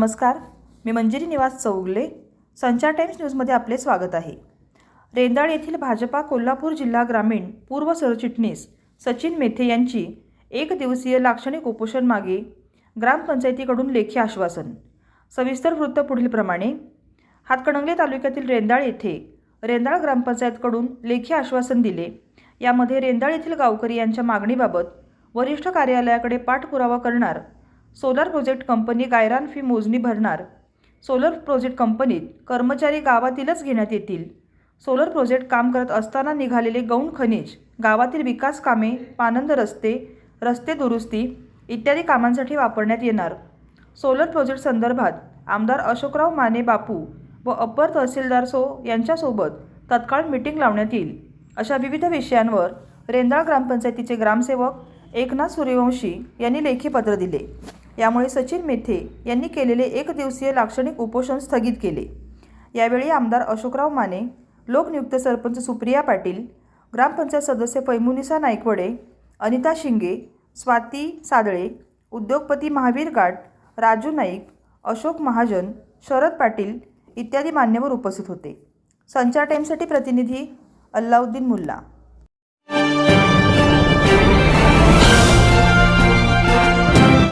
नमस्कार. मी मंजिरी निवास चौगले. संचार टाइम्स न्यूजमध्ये आपले स्वागत आहे. रेंदाळ येथील भाजपा कोल्हापूर जिल्हा ग्रामीण पूर्व सरचिटणीस सचिन मेथे यांची एक दिवसीय लाक्षणिक उपोषण मागे ग्रामपंचायतीकडून लेखी आश्वासन. सविस्तर वृत्त पुढीलप्रमाणे हातकणंगले तालुक्यातील रेंदाळ येथे रेंदाळ ग्रामपंचायतकडून लेखी आश्वासन दिले. यामध्ये रेंदाळ येथील गावकरी यांच्या मागणीबाबत वरिष्ठ कार्यालयाकडे पाठपुरावा करणार सोलर प्रोजेक्ट कंपनी गायरान फी मोजणी भरणार. सोलर प्रोजेक्ट कंपनीत कर्मचारी गावातीलच घेण्यात येतील. सोलर प्रोजेक्ट काम करत असताना निघालेले गौण खनिज गावातील विकास कामे पानंद रस्ते रस्ते दुरुस्ती इत्यादी कामांसाठी वापरण्यात येणार. सोलर प्रोजेक्ट संदर्भात आमदार अशोकराव माने बापू व अप्पर तहसीलदार सो यांच्यासोबत तत्काळ मीटिंग लावण्यात येईल. अशा विविध विषयांवर रेंदाळ ग्रामपंचायतीचे ग्रामसेवक एकनाथ सूर्यवंशी यांनी लेखी पत्र दिले. यामुळे सचिन मेथे यांनी केलेले एक दिवसीय लाक्षणिक उपोषण स्थगित केले. यावेळी आमदार अशोकराव माने लोकनियुक्त सरपंच सुप्रिया पाटील ग्रामपंचायत सदस्य पैमुनिसा नायकवडे अनिता शिंगे स्वाती सादळे उद्योगपती महावीर गाट राजू नाईक अशोक महाजन शरद पाटील इत्यादी मान्यवर उपस्थित होते. संचार टाईमसाठी प्रतिनिधी अल्लाउद्दीन मुल्ला.